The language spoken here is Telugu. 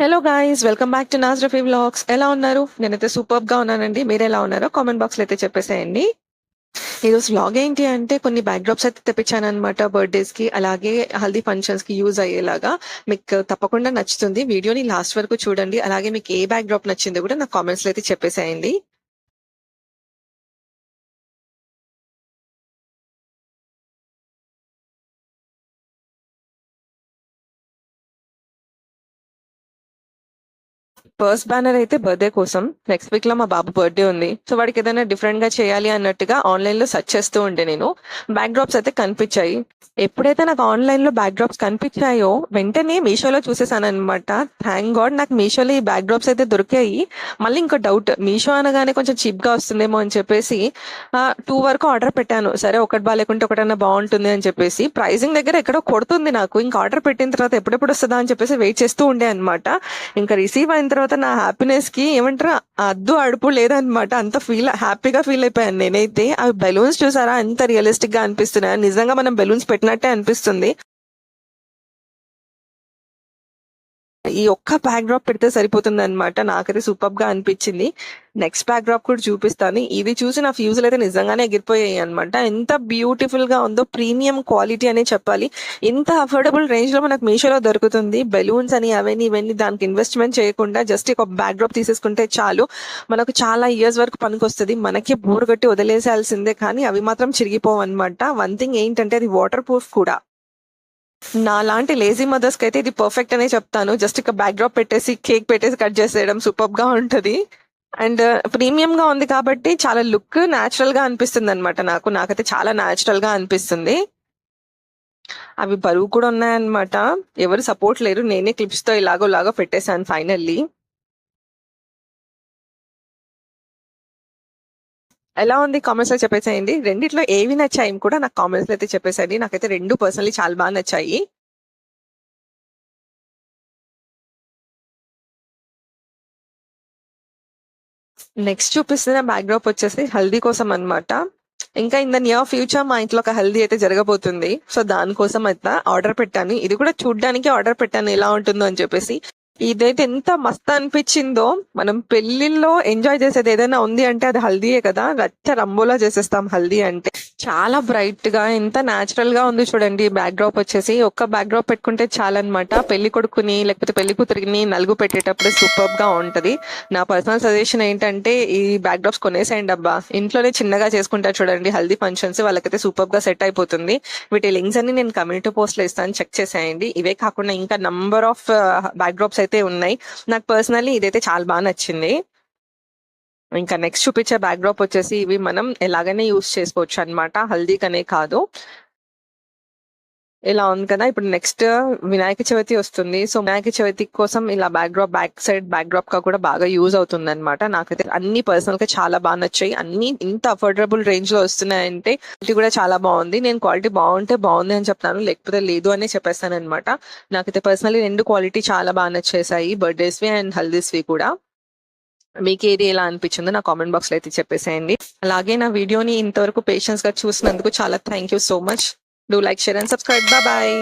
Hello guys welcome back to Naaz Rafi vlogs ఎలా ఉన్నారు? నేనైతే సూపర్గా ఉన్నానండి. మీరు ఎలా ఉన్నారో కామెంట్ బాక్స్లో అయితే చెప్పేసేయండి. ఈరోజు వ్లాగ్ ఏంటి అంటే కొన్ని బ్యాక్ డ్రాప్స్ అయితే తెప్పించాను అనమాట బర్త్డేస్కి అలాగే హల్దీ ఫంక్షన్స్కి యూజ్ అయ్యేలాగా. మీకు తప్పకుండా నచ్చుతుంది. వీడియోని లాస్ట్ వరకు చూడండి. అలాగే మీకు ఏ బ్యాక్ డ్రాప్ నచ్చిందో కూడా నా కామెంట్స్లో అయితే చెప్పేసేయండి. ఫస్ట్ బ్యానర్ అయితే బర్త్డే కోసం నెక్స్ట్ వీక్లో మా బాబు బర్త్డే ఉంది. సో వాడికి ఏదైనా డిఫరెంట్గా చేయాలి అన్నట్టుగా ఆన్లైన్లో సెర్చ్ చేస్తూ ఉండే నేను. బ్యాక్ డ్రాప్స్ అయితే కనిపించాయి. ఎప్పుడైతే నాకు ఆన్లైన్లో బ్యాక్ డ్రాప్స్ కనిపించాయో వెంటనే మీషోలో చూసేసాను అనమాట థ్యాంక్ గాడ్ నాకు మీషోలో ఈ బ్యాక్ డ్రాప్స్ అయితే దొరికాయి. మళ్ళీ ఇంకో డౌట్ మీషో అనగానే కొంచెం చీప్గా వస్తుందేమో అని చెప్పేసి టూ వరకు ఆర్డర్ పెట్టాను. సరే ఒకటి బాగాలేకుంటే ఒకటన్నా బాగుంటుంది అని చెప్పేసి. ప్రైజింగ్ దగ్గర ఎక్కడో కొడుతుంది నాకు. ఇంకా ఆర్డర్ పెట్టిన తర్వాత ఎప్పుడెప్పుడు వస్తుందా అని చెప్పేసి వెయిట్ చేస్తూ ఉండే అనమాట ఇంకా రిసీవ్ అయిన తర్వాత నా హ్యాపీనెస్కి ఏమంటారు అద్దు అడుపు లేదనమాట. అంత ఫీల్ హ్యాపీగా ఫీల్ అయిపోయాను నేనైతే. ఆ బెలూన్స్ చూసారా? ఎంత రియలిస్టిక్గా అనిపిస్తున్నాయి. నిజంగా మనం బెలూన్స్ పెట్టినట్టే అనిపిస్తుంది. ఈ ఒక్క బ్యాక్ డ్రాప్ పెడితే సరిపోతుంది అనమాట నాకైతే సూపర్గా అనిపించింది. నెక్స్ట్ బ్యాక్ డ్రాప్ కూడా చూపిస్తాను. ఇది చూసి నా ఫ్యూజులు అయితే నిజంగానే ఎగిరిపోయాయి అనమాట ఎంత బ్యూటిఫుల్గా ఉందో ప్రీమియం క్వాలిటీ అనే చెప్పాలి. ఇంత అఫోర్డబుల్ రేంజ్లో మనకు మీషోలో దొరుకుతుంది. బెలూన్స్ అని అవన్నీ ఇవన్నీ దానికి ఇన్వెస్ట్మెంట్ చేయకుండా జస్ట్ ఒక బ్యాక్ డ్రాప్ తీసేసుకుంటే చాలు. మనకు చాలా ఇయర్స్ వరకు పనికొస్తుంది. మనకి బోర్ కొట్టి వదిలేసాల్సిందే కానీ అవి మాత్రం చిరిగిపోవు అనమాట వన్ థింగ్ ఏంటంటే అది వాటర్ ప్రూఫ్ కూడా. నా లాంటి లేజీ మదర్స్కి అయితే ఇది పర్ఫెక్ట్ అనే చెప్తాను. జస్ట్ ఇక బ్యాక్ డ్రాప్ పెట్టేసి కేక్ పెట్టేసి కట్ చేసేయడం సూపర్గా ఉంటది. అండ్ ప్రీమియం uh, గా ఉంది కాబట్టి చాలా లుక్ న్యాచురల్గా అనిపిస్తుంది అనమాట నాకు. నాకైతే చాలా న్యాచురల్గా అనిపిస్తుంది. అవి బరువు కూడా ఉన్నాయన్నమాట. ఎవరు సపోర్ట్ లేరు. నేనే క్లిప్స్తో ఇలాగో లాగో పెట్టేశాను ఫైనల్లీ ఎలా ఉంది? కామెంట్స్లో చెప్పేసేయండి. రెండిట్లో ఏవి నచ్చాయి? కూడా నాకు కామెంట్స్లో అయితే చెప్పేసేయండి. నాకైతే రెండు పర్సనలీ చాలా బాగా నచ్చాయి. నెక్స్ట్ చూపిస్తున్న బ్యాక్డ్రాప్ వచ్చేసి హల్దీ కోసం అన్నమాట. ఇంకా ఇన్ ద నియర్ ఫ్యూచర్ మా ఇంట్లో ఒక హల్దీ అయితే జరగబోతుంది. సో దానికోసం అయితే ఆర్డర్ పెట్టాను. ఇది కూడా చూడ్డానికి ఆర్డర్ పెట్టాను. ఎలా ఉంటుందో అని చెప్పేసి. ఇదైతే ఎంత మస్త్ అనిపించిందో మనం పెళ్ళిల్లో ఎంజాయ్ చేసేది ఏదైనా ఉంది అంటే అది హల్దీయే కదా. రచ్చ రంబోలా చేసేస్తాం హల్దీ అంటే. చాలా బ్రైట్గా ఎంత న్యాచురల్గా ఉంది చూడండి బ్యాక్ డ్రాప్ వచ్చేసి. ఒక్క బ్యాక్ డ్రాప్ పెట్టుకుంటే చాలన్నమాట. పెళ్ళి కొడుకుని లేకపోతే పెళ్ళి కూతురిని నలుగు పెట్టేటప్పుడు సూపర్గా ఉంటది. నా పర్సనల్ సజెషన్ ఏంటంటే ఈ బ్యాక్ డ్రాప్స్ కొనేసేయండి అబ్బా. ఇంట్లోనే చిన్నగా చేసుకుంటారు చూడండి. హల్దీ ఫంక్షన్స్ వాళ్ళకైతే సూపర్గా సెట్ అయిపోతుంది. వీటి లింక్స్ అన్ని నేను కమ్యూనిటీ పోస్ట్లో ఇస్తాను. చెక్ చేసేయండి. ఇవే కాకుండా ఇంకా నంబర్ ఆఫ్ బ్యాక్ డ్రాప్స్ అయితే ఉన్నాయి. నాకు పర్సనలీ ఇదైతే చాలా బాగా నచ్చింది. ఇంకా నెక్స్ట్ చూపించే బ్యాక్డ్రాప్ వచ్చేసి ఇవి మనం ఎలాగైనా యూస్ చేసుకోవచ్చు అనమాట హల్దీకనే కాదు. ఇలా ఉంది కదా ఇప్పుడు నెక్స్ట్ వినాయక చవితి వస్తుంది. సో వినాయక చవితి కోసం ఇలా back drop back side back డ్రాప్గా కూడా బాగా యూజ్ అవుతుంది అనమాట నాకైతే అన్ని పర్సనల్గా చాలా బాగా నచ్చాయి. అన్ని ఇంత అఫోర్డబుల్ రేంజ్లో వస్తున్నాయంటే క్వాలిటీ కూడా చాలా బాగుంది. నేను క్వాలిటీ బాగుంటే బాగుంది అని చెప్తాను లేకపోతే లేదు అని చెప్పేస్తాను అనమాట నాకైతే పర్సనల్లీ రెండు క్వాలిటీ చాలా బాగా నచ్చేసాయి బర్త్డేస్వి అండ్ హల్దీస్వి కూడా. మీకు ఏది ఎలా అనిపించిందో నా కామెంట్ బాక్స్లో అయితే చెప్పేసేయండి. అలాగే నా వీడియోని ఇంతవరకు పేషెన్స్గా చూసినందుకు చాలా thank you so much do like share and subscribe bye